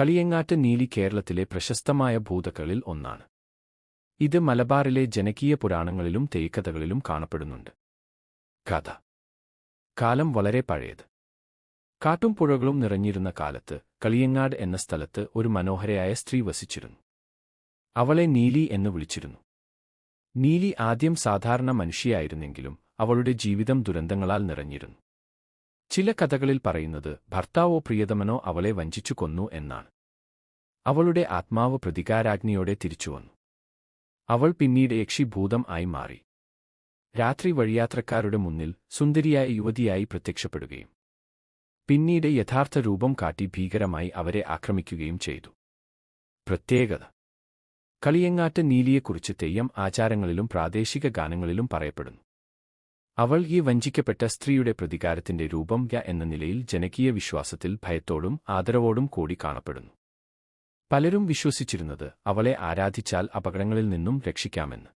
കളിയങ്ങാട്ട് നീലി കേരളത്തിലെ പ്രശസ്തമായ ഭൂതകളിൽ ഒന്നാണ്. ഇത് മലബാറിലെ ജനകീയ പുരാണങ്ങളിലും തേക്കഥകളിലും കാണപ്പെടുന്നുണ്ട്. കഥ. കാലം വളരെ പഴയത്. കാട്ടും പുഴകളും നിറഞ്ഞിരുന്ന കാലത്ത് കളിയങ്ങാട് എന്ന സ്ഥലത്ത് ഒരു മനോഹരയായ സ്ത്രീ വസിച്ചിരുന്നു. അവളെ നീലി എന്ന് വിളിച്ചിരുന്നു. നീലി ആദ്യം സാധാരണ മനുഷ്യയായിരുന്നെങ്കിലും അവളുടെ ജീവിതം ദുരന്തങ്ങളാൽ നിറഞ്ഞിരുന്നു. ചില കഥകളിൽ പറയുന്നത് ഭർത്താവോ പ്രിയതമനോ അവളെ വഞ്ചിച്ചു കൊന്നു എന്നാണ്. അവളുടെ ആത്മാവ് പ്രതികാരാഗ്നിയോടെ തിരിച്ചുവന്നു അവൾ പിന്നീട് യക്ഷിഭൂതം ആയി മാറി. രാത്രി വഴിയാത്രക്കാരുടെ മുന്നിൽ സുന്ദരിയായ യുവതിയായി പ്രത്യക്ഷപ്പെടുകയും പിന്നീട് യഥാർത്ഥ രൂപം കാട്ടി ഭീകരമായി അവരെ ആക്രമിക്കുകയും ചെയ്തു. പ്രത്യേകത. കളിയങ്ങാട്ട് നീലിയെക്കുറിച്ച് തെയ്യം ആചാരങ്ങളിലും പ്രാദേശിക ഗാനങ്ങളിലും പറയപ്പെടുന്നു. അവൾ ഈ വഞ്ചിക്കപ്പെട്ട സ്ത്രീയുടെ പ്രതികാരത്തിന്റെ രൂപം യ എന്ന നിലയിൽ ജനകീയ വിശ്വാസത്തിൽ ഭയത്തോടും ആദരവോടും കൂടി കാണപ്പെടുന്നു. പലരും വിശ്വസിച്ചിരുന്നത് അവളെ ആരാധിച്ചാൽ അപകടങ്ങളിൽ നിന്നും രക്ഷിക്കാമെന്ന്.